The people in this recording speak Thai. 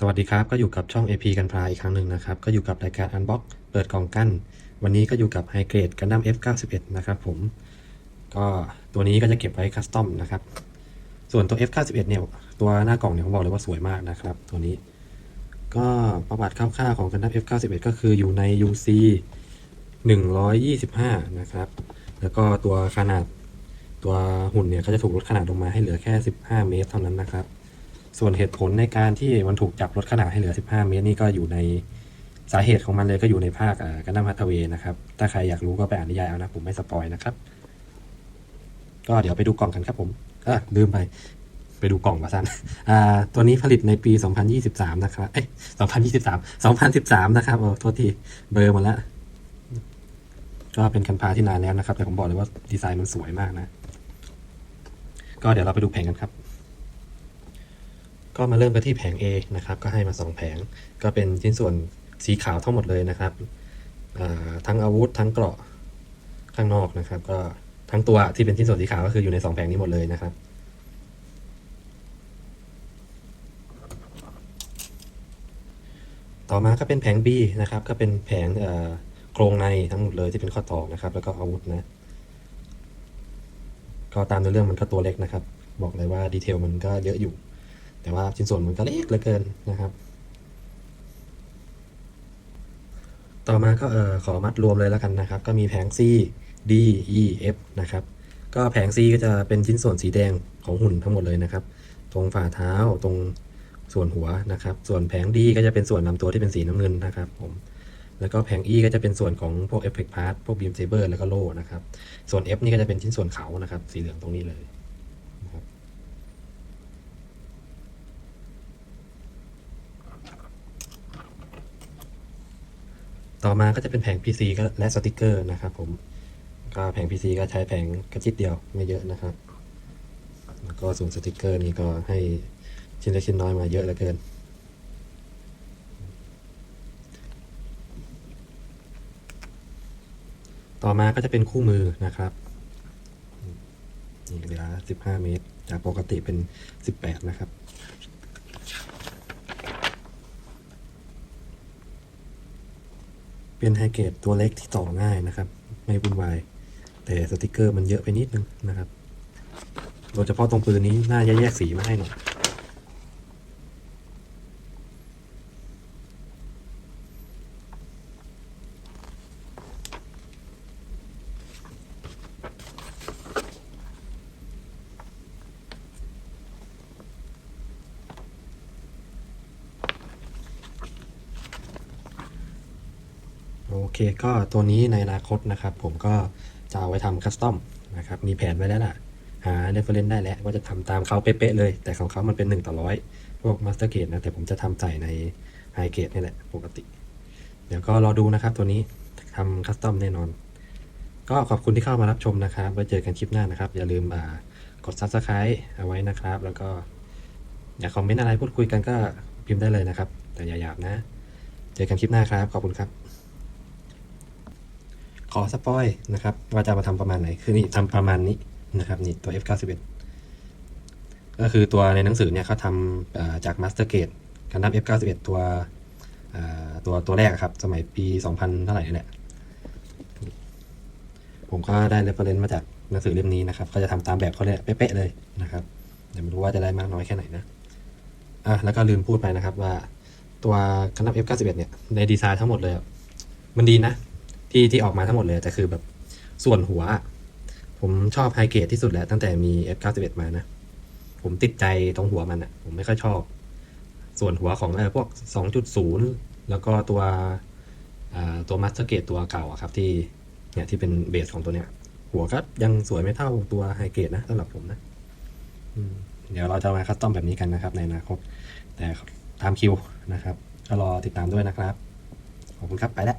สวัสดีครับ ก็อยู่กับช่อง AP กันพลาอีกครั้งหนึ่งนะครับ ก็อยู่กับรายการ Unbox เปิดกล่องกั้น วันนี้ก็อยู่กับ High Grade Gundam F91 นะครับผม ก็ตัวนี้ก็จะเก็บไว้คัสตอมนะครับ ส่วนตัว F91 เนี่ย ตัวหน้ากล่องเนี่ยผมบอกเลยว่าสวยมากนะครับ ตัวนี้ ก็ประวัติคร่าวๆของ Gundam F91 ก็คืออยู่ใน UC 125 นะครับ แล้วก็ตัวขนาดตัวหุ่นเนี่ยก็จะถูกลดขนาดลงมาให้เหลือแค่ 15 เมตรเท่านั้นนะครับ ส่วนเหตุผลในการที่มันถูกจับลดขนาดให้เหลือ 15 เมตรนี่ก็อยู่ในสาเหตุของมันเลยก็อยู่ในภาคกันดั้มฮัตเทเวนะครับ ถ้าใครอยากรู้ก็ไปอ่านนิยายเอานะ ผมไม่สปอยนะครับ ก็เดี๋ยวไปดูกล่องกันครับผมอะลืมไป ไปดูกล่องมาสั้นอ่า ตัวนี้ผลิตในปี 2023 นะครับ เอ้ย2023 2013 นะครับโอ้โทษที เบอร์หมดแล้ว ก็เป็นคันพาที่นานแล้วนะครับ แต่ผมบอกเลยว่าดีไซน์มันสวยมากนะ ก็เดี๋ยวเราไปดูแผงกันครับ ก็มาเริ่มกันที่แผง A นะครับ ก็ให้มา 2 แผง ก็เป็นชิ้นส่วนสีขาวทั้งหมดเลยนะครับ ทั้งอาวุธทั้งเกราะข้างนอกนะครับ ก็ทั้งตัวที่เป็นชิ้นส่วนสีขาวก็คืออยู่ใน 2 แผงนี้หมดเลยนะครับ ต่อมาก็เป็นแผง B นะครับ ก็เป็นแผงโครงในทั้งหมดเลยที่เป็นข้อต่อนะครับ แล้วก็อาวุธนะก็ตามในเรื่องมันก็ตัวเล็กนะครับ บอกเลยว่าดีเทลมันก็เยอะอยู่ แต่ว่าชิ้นส่วนมันก็เล็กเหลือเกินนะครับ ต่อมาก็เออขอมัดรวมเลยแล้วกันนะครับ ก็มีแผง C D E F นะครับ ก็แผง C ก็จะเป็นชิ้นส่วนสีแดงของหุ่นทั้งหมดเลยนะครับ ตรงฝ่าเท้าตรงส่วนหัวนะครับ ส่วนแผง D ก็จะเป็นส่วนลำตัวที่เป็นสีน้ำเงินนะครับผมแล้วก็แผง E ก็จะเป็นส่วนของพวก Effect Part พวก Beam Saber แล้วก็โล่นะครับ ส่วน F นี่ก็จะเป็นชิ้นส่วนเขานะครับ สีเหลืองตรงนี้เลยนะครับ ต่อมาก็จะเป็นแผง PC ก็และสติกเกอร์นะครับผมก็แผง PC ก็ใช้แผงกระจิตเดียวไม่เยอะนะครับ แล้วก็ส่วนสติกเกอร์นี่ก็ให้ชิ้นเล็กชิ้นน้อยมาเยอะเหลือเกิน ต่อมาก็จะเป็นคู่มือนะครับนี่เหลือ15 เมตร จากปกติเป็น 18 นะครับ เป็นไฮเกรดตัวเล็กที่ต่อง่ายนะครับ ไม่วุ่นวาย แต่สติกเกอร์มันเยอะไปนิดนึงนะครับ โดยเฉพาะตรงปืนนี้น่าจะแยกสีมาให้หน่อย เคก็ตัวนี้ในอนาคตนะครับ ผมก็จะเอาไว้ทำคัสตอมนะครับมีแผนไว้แล้วล่ะ หาเรฟเฟรนซ์ได้แล้วว่าจะทำตามเขาเป๊ะๆเลย แต่ของเขามันเป็น1ต่อร้อยพวกมาสเตอร์เกตนะ แต่ผมจะทำใส่ในไฮเกตนี่แหละปกติ เดี๋ยวก็รอดูนะครับตัวนี้ทำคัสตอมแน่นอน ก็ขอบคุณที่เข้ามารับชมนะครับไว้เจอกันคลิปหน้านะครับ อย่าลืมกด Subscribe เอาไว้นะครับ แล้วก็อยากคอมเมนต์อะไรพูดคุยกันก็พิมพ์ได้เลยนะครับ แต่อย่าหยาบนะ เจอกันคลิปหน้าครับ ขอบคุณครับ ขอสปอยนะครับ ว่าจะมาทำประมาณไหน คือนี่ทำประมาณนี้นะครับนี่ตัว F91 ก็คือตัวในหนังสือเนี่ยเขาทำจาก Master Gate กันดั้ม F91 ตัวเอ่อตัวตัวแรกครับ สมัยปี 2000 เท่าไหร่นี่แหละผมก็ได้ reference มาจากหนังสือเล่มนี้นะครับ ก็จะทำตามแบบเขาเลยเป๊ะๆเลยนะครับเดี๋ยวไม่รู้ว่าจะได้มากน้อยแค่ไหนนะอะแล้วก็ลืมพูดไปนะครับว่าตัวกันดั้ม F91 เนี่ยในดีไซน์ทั้งหมดเลยมันดีนะ ที่ที่ออกมาทั้งหมดเลยแต่คือแบบส่วนหัว ผมชอบไฮเกรดที่สุดแล้ว ตั้งแต่มี F91 มานะ ผมติดใจตรงหัวมันอะผมไม่ค่อยชอบ ส่วนหัวของเออพวก 2.0 แล้วก็ตัวตัวมัสเตอร์เกตตัวเก่าอะครับที่เนี่ยที่เป็นเบสของตัวเนี้ย หัวก็ยังสวยไม่เท่าตัวไฮเกรดนะสำหรับผมนะเดี๋ยวเราจะมาคัสตอมแบบนี้กันนะครับ ในอนาคตแต่ตามคิวนะครับก็รอติดตามด้วยนะครับ ขอบคุณครับ ไปแล้ว